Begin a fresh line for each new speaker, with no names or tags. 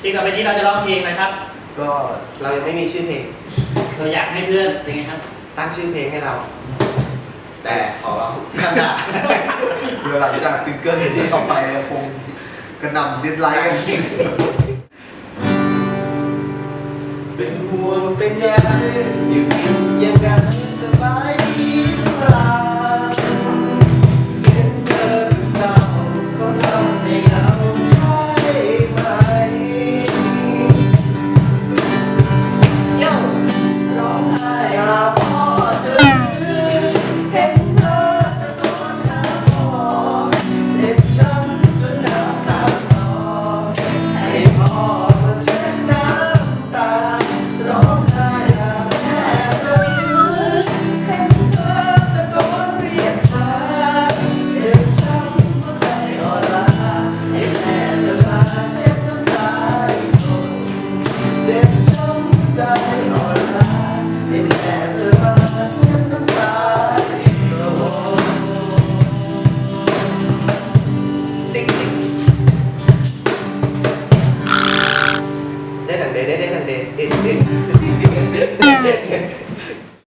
ทีต่อไปนี้เราจะร้องเพลงนะครับ
ก็เรายังไม่มีชื่อเพลง
เราอยากให้เพื่อนเป็นไงครับ
ตั้งชื่อเพลงให้เรา แต่ขอขนาดเดี๋ยวหลังจากซิงเกิลที่ออกไปคงกระหน่ำดิสไลค์กันอีกเป็นห่วงเป็นใยอยู่ยังไงสบาย เจ็บช้ำใจอ่อนล้าให้แม่เธอมาเช็ดน้ำตาอีกแล้วติ๊กติ๊กได้ดังเดได้ได้ดังเดเด็ดเด็ดเด็ดเด็ด